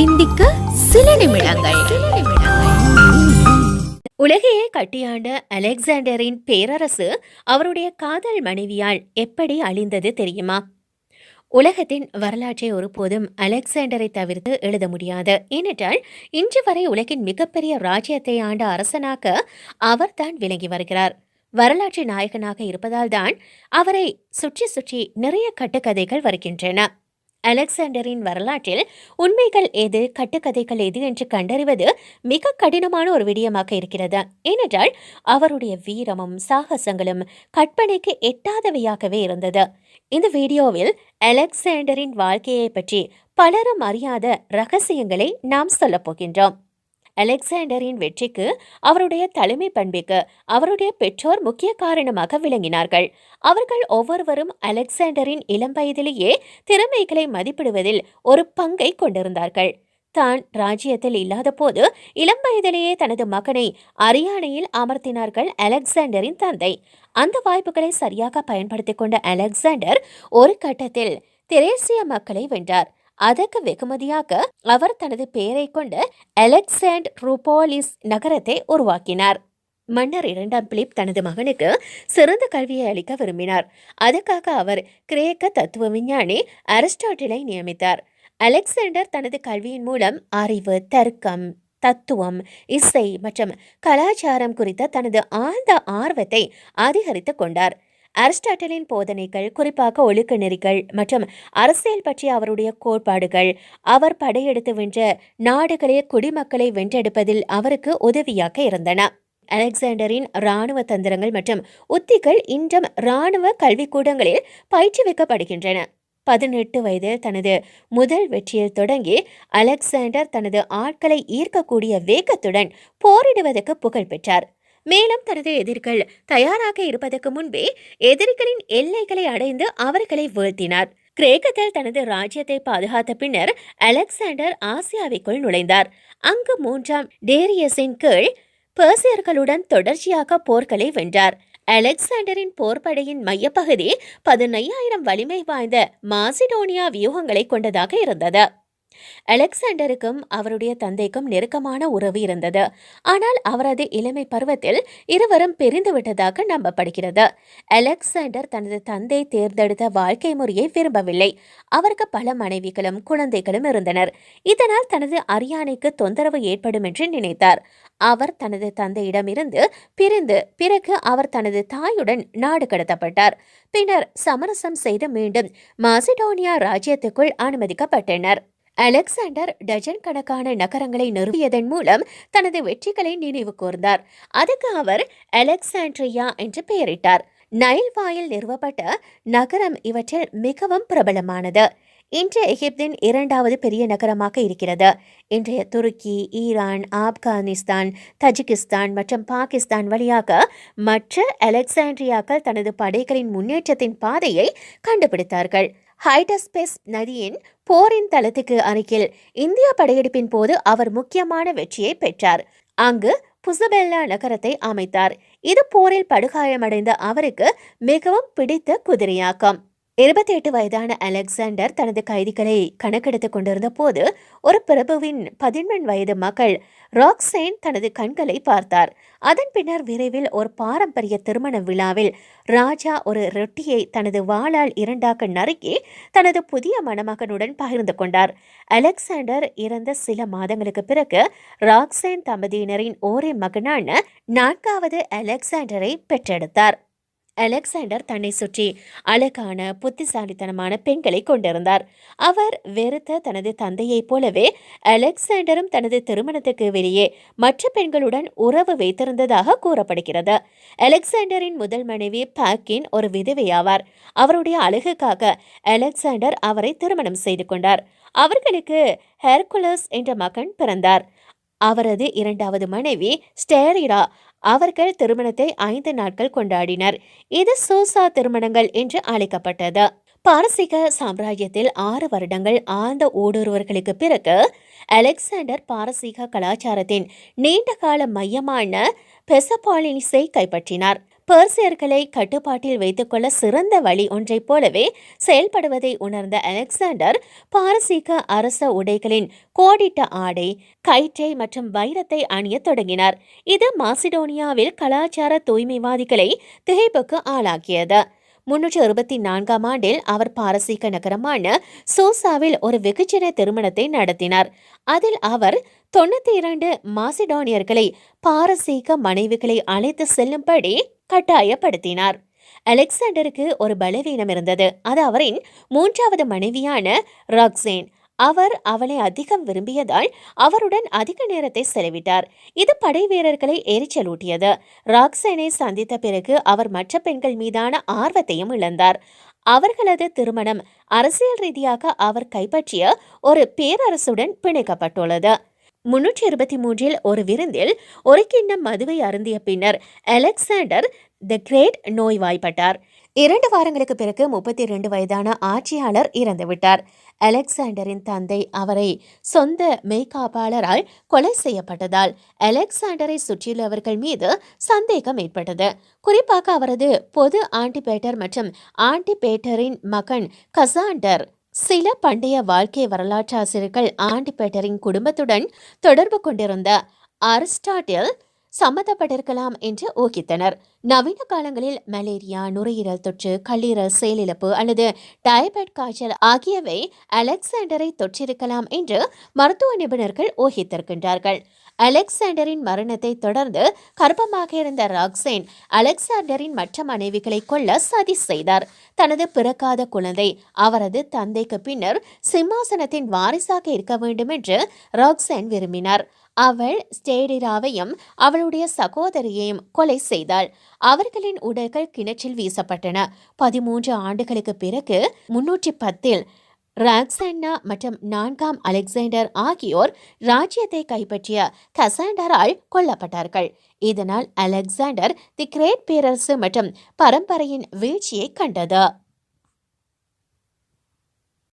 சிந்திக்க சில நிமிடங்கள். உலகையே கட்டியாண்ட அலெக்சாண்டரின் பேரரசு அவருடைய காதல் மனைவியால் எப்படி அழிந்தது தெரியுமா? உலகத்தின் வரலாற்றை ஒருபோதும் அலெக்சாண்டரை தவிர்த்து எழுத முடியாது. ஏனென்றால் இன்று வரை உலகின் மிகப்பெரிய ராஜ்யத்தை ஆண்ட அரசனாக அவர்தான் விளங்கி வருகிறார். வரலாற்று நாயகனாக இருப்பதால் தான் அவரை சுற்றி சுற்றி நிறைய கட்டுக்கதைகள் வருகின்றன. அலெக்சாண்டரின் வரலாற்றில் உண்மைகள் எது கட்டுக்கதைகள் எது என்று கண்டறிவது மிக கடினமான ஒரு விடயமாக இருக்கிறது. ஏனென்றால் அவருடைய வீரமும் சாகசங்களும் கற்பனைக்கு எட்டாதவையாகவே இருந்தது. இந்த வீடியோவில் அலெக்சாண்டரின் வாழ்க்கையை பற்றி பலரும் அறியாத ரகசியங்களை நாம் சொல்லப் போகின்றோம். அலெக்சாண்டரின் வெற்றிக்கு அவருடைய தலைமை பண்புக்கு அவருடைய பெற்றோர் முக்கிய காரணமாக விளங்கினார்கள். அவர்கள் ஒவ்வொருவரும் அலெக்சாண்டரின் இளம் வயதிலேயே திறமைகளை மதிப்பிடுவதில் ஒரு பங்கை கொண்டிருந்தார்கள். தான் ராஜ்யத்தில் இல்லாதபோது இளம் வயதிலேயே தனது மகனை அரியானையில் அமர்த்தினார்கள் அலெக்சாண்டரின் தந்தை. அந்த வாய்ப்புகளை சரியாக பயன்படுத்திக் கொண்ட அலெக்சாண்டர் ஒரு கட்டத்தில் தெரேசிய மக்களை வென்றார். அதற்கு வெகுமதியாக அவர் தனது பெயரை கொண்ட அலெக்சாண்ட் ரூபோலிஸ் நகரத்தை உருவாக்கினார். மன்னர் இரண்டாம் பிலிப் தனது மகனுக்கு சிறந்த கல்வியை அளிக்க விரும்பினார். அதற்காக அவர் கிரேக்க தத்துவ விஞ்ஞானி அரிஸ்டாட்டிலை நியமித்தார். அலெக்சாண்டர் தனது கல்வியின் மூலம் அறிவு தர்க்கம் தத்துவம் இசை மற்றும் கலாச்சாரம் குறித்த தனது ஆழ்ந்த ஆர்வத்தை அதிகரித்துக் கொண்டார். அரிஸ்டாட்டலின் போதனைகள் குறிப்பாக ஒழுக்க நெறிகள் மற்றும் அரசியல் பற்றிய அவருடைய கோட்பாடுகள் அவர் படையெடுத்து வென்ற நாடுகளே குடிமக்களை வென்றெடுப்பதில் அவருக்கு உதவியாக இருந்தன. அலெக்சாண்டரின் இராணுவ தந்திரங்கள் மற்றும் உத்திகள் இன்றும் இராணுவ கல்விக்கூடங்களில் பயிற்றுவிக்கப்படுகின்றன பதினெட்டு வயதில் தனது முதல் வெற்றியில் தொடங்கி அலெக்சாண்டர் தனது ஆட்களை ஈர்க்கக்கூடிய வேகத்துடன் போரிடுவதற்கு புகழ் பெற்றார் மேலும் தனது எதிரிகள் தயாராக இருப்பதற்கு முன்பே எதிரிகளின் எல்லைகளை அடைந்து அவர்களை வீழ்த்தினார். கிரேக்கத்தில் தனது ராஜ்யத்தை பாதுகாத்த பின்னர் அலெக்சாண்டர் ஆசியாவிற்குள் நுழைந்தார். அங்கு மூன்றாம் டேரியஸின் கீழ் பேர்சியர்களுடன் தொடர்ச்சியாக போர்களை வென்றார். அலெக்சாண்டரின் போர்ப்படையின் மையப்பகுதி பதினையாயிரம் வலிமை வாய்ந்த மாசிடோனியா வியூகங்களை கொண்டதாக இருந்தது. அலெக்சாண்டருக்கும் அவருடைய தந்தைக்கும் நெருக்கமான உறவு இருந்தது. ஆனால் அவரது இளமை பருவத்தில் இருவரும் பிரிந்து விட்டதாக நம்பப்படுகிறது. அலெக்சாண்டர் தனது தந்தை தேர்ந்தெடுத்த வாழ்க்கை முறையை விரும்பவில்லை. அவருக்கு பல மனைவிகளும் குழந்தைகளும் இருந்தனர். இதனால் தனது அரியானைக்கு தொந்தரவு ஏற்படும் என்று நினைத்தார். அவர் தனது தந்தையிடமிருந்து பிரிந்து பிறகு அவர் தனது தாயுடன் நாடு கடத்தப்பட்டார். பின்னர் சமரசம் செய்து மீண்டும் மாசிடோனியா ராஜ்யத்துக்குள் அனுமதிக்கப்பட்டனர். அலெக்சாண்டர் டஜன் கணக்கான நகரங்களை நிறுவியதன் மூலம் தனது வெற்றிகளை நினைவு கூர்ந்தார். அதுக்கு அவர் அலெக்சாண்ட்ரியா என்று பெயரிட்டார். நைல் வாயில் நிறுவப்பட்ட நகரம் இவற்றில் மிகவும் பிரபலமானது. இன்று எகிப்தின் இரண்டாவது பெரிய நகரமாக இருக்கிறது. இன்றைய துருக்கி ஈரான் ஆப்கானிஸ்தான் தஜிகிஸ்தான் மற்றும் பாகிஸ்தான் வழியாக மற்ற அலெக்சாண்ட்ரியாக்கள் தனது படைகளின் முன்னேற்றத்தின் பாதையை கண்டுபிடித்தார்கள். ஹைடஸ்பெஸ் நதியின் போரின் தளத்துக்கு அருகில் இந்திய படையெடுப்பின் போது அவர் முக்கியமான வெற்றியை பெற்றார். அங்கு புசபெல்லா நகரத்தை அமைத்தார். இது போரில் படுகாயமடைந்த அவருக்கு மிகவும் பிடித்த குதிரையாக்கம். இருபத்தி எட்டு வயதான அலெக்சாண்டர் தனது கைதிகளை கணக்கெடுத்துக் கொண்டிருந்த போது ஒரு பிரபுவின் பதினெண் வயது மகள் ராக்சேன் தனது கண்களை பார்த்தார். அதன் பின்னர் விரைவில் ஒரு பாரம்பரிய திருமண விழாவில் ராஜா ஒரு ரொட்டியை தனது வாளால் இரண்டாக நறுக்கி தனது புதிய மணமகனுடன் பகிர்ந்து கொண்டார். அலெக்சாண்டர் இறந்த சில மாதங்களுக்கு பிறகு ராக்ஸேன் தம்பதியினரின் ஒரே மகனான நான்காவது அலெக்சாண்டரை பெற்றெடுத்தார். அலெக்சாண்டர் தன்னை சுற்றி அழகான புத்திசாலித்தனமான பெண்களை கொண்டிருந்தார். அவர் வெறுத்த தனது தந்தையைப் போலவே அலெக்சாண்டரும் தனது திருமணத்துக்கு வெளியே மற்ற பெண்களுடன் உறவு வைத்திருந்ததாக கூறப்படுகிறது. அலெக்சாண்டரின் முதல் மனைவி பாக்கின் ஒரு விதவையாவார். அவருடைய அழகுக்காக அலெக்சாண்டர் அவரை திருமணம் செய்து கொண்டார். அவர்களுக்கு ஹெர்குலஸ் என்ற மகன் பிறந்தார். அவரது இரண்டாவது மனைவி ஸ்டேரிரா அவர்கள் திருமணத்தை ஐந்து நாட்கள் கொண்டாடினர். இது சூசா திருமணங்கள் என்று அழைக்கப்பட்டது. பாரசீக சாம்ராஜ்யத்தில் ஆறு வருடங்கள் ஆழ்ந்த ஊடுருவர்களுக்கு பிறகு அலெக்சாண்டர் பாரசீக கலாச்சாரத்தின் நீண்டகால மையமான பெசபாலினிஸை கைப்பற்றினார். பர்சியர்களை கட்டுப்பாட்டில் வைத்துக்கொள்ள சிறந்த வழி ஒன்றைப் போலவே செயல்படுவதை உணர்ந்த அலெக்சாண்டர் பாரசீக அரச உடைகளின் கோடிட்ட ஆடை கயிற்றை மற்றும் வைரத்தை அணியத் தொடங்கினார். இது மாசிடோனியாவில் கலாச்சார தூய்மைவாதிகளை திகைப்புக்கு ஆளாக்கியது. முன்னூற்று இருபத்தி நான்காம் ஆண்டில் அவர் பாரசீக நகரமான சோசாவில் ஒரு வெகுஜன திருமணத்தை நடத்தினார். அதில் அவர் தொண்ணூத்தி இரண்டு மாசிடோனியர்களை பாரசீக மனைவிகளை அழைத்து செல்லும்படி கட்டாயப்படுத்தினார். அலெக்சாண்டருக்கு ஒரு பலவீனம் இருந்தது. அது அவரின் மூன்றாவது மனைவியான ராக்ஸேன் அவர் அவளை அதிகம் விரும்பியதால் அவருடன் அதிக நேரத்தை செலவிட்டார். இது படை வீரர்களை எரிச்சலூட்டியது. ராக்சேனை சந்தித்த பிறகு அவர் மற்ற பெண்கள் மீதான ஆர்வத்தையும் இழந்தார். அவர்களது திருமணம் அரசியல் ரீதியாக அவர் கைப்பற்றிய ஒரு பேரரசுடன் பிணைக்கப்பட்டுள்ளது. முன்னூற்றி இருபத்தி மூன்றில் ஒரு விருந்தில் ஒரு கிண்ணம் மதுவை அருந்திய பின்னர் அலெக்சாண்டர் தி கிரேட் நோய்வாய்ப்பட்டார். இரண்டு வாரங்களுக்கு பிறகு முப்பத்தி இரண்டு வயதான ஆட்சியாளர் இறந்துவிட்டார். அலெக்சாண்டரின் தந்தை அவரை சொந்த மெய்காப்பாளரால் கொலை செய்யப்பட்டதால் அலெக்சாண்டரை சுற்றியுள்ளவர்கள் மீது சந்தேகம் ஏற்பட்டது. குறிப்பாக அவரது பொது ஆண்டிபேட்டர் மற்றும் ஆண்டிபேட்டரின் மகன் கசாண்டர் சில பண்டைய வாழ்க்கை வரலாற்றாசிரியர்கள் ஆண்டிபேட்டரின் குடும்பத்துடன் தொடர்பு கொண்டிருந்த அரிஸ்டாட்டில் சம்மந்தப்பட்டிருக்கலாம் என்று ஊகித்தனர். நவீன காலங்களில் மலேரியா நுரையீரல் தொற்று கல்லீரல் செயலிழப்பு அல்லது டயபெட் காய்ச்சல் ஆகியவை அலெக்சாண்டரை தொற்றிருக்கலாம் என்று மருத்துவ நிபுணர்கள் ஊகித்திருக்கின்றார்கள். அலெக்சாண்டரின் மரணத்தை தொடர்ந்து கர்ப்பமாக இருந்த ராக்சேன் அலெக்சாண்டரின் மற்ற மனைவிகளை கொல்ல சதி செய்தார். தனது பிறக்காத குழந்தை அவரது தந்தைக்கு பின்னர் சிம்மாசனத்தின் வாரிசாக இருக்க வேண்டும் என்று ராக்சேன் விரும்பினார். அவள் ஸ்டேடிராவையும் அவளுடைய சகோதரியையும் கொலை செய்தாள். அவர்களின் உடல்கள் கிணற்றில் வீசப்பட்டன. பதிமூன்று ஆண்டுகளுக்கு பிறகு முன்னூற்றி பத்தில் ராக்சன்னா மற்றும் நான்காம் அலெக்சாண்டர் ஆகியோர் ராஜ்யத்தை கைப்பற்றிய கசாண்டரால் கொல்லப்பட்டார்கள். இதனால் அலெக்சாண்டர் தி கிரேட் பேரரசு மற்றும் பரம்பரையின் வீழ்ச்சியை கண்டது.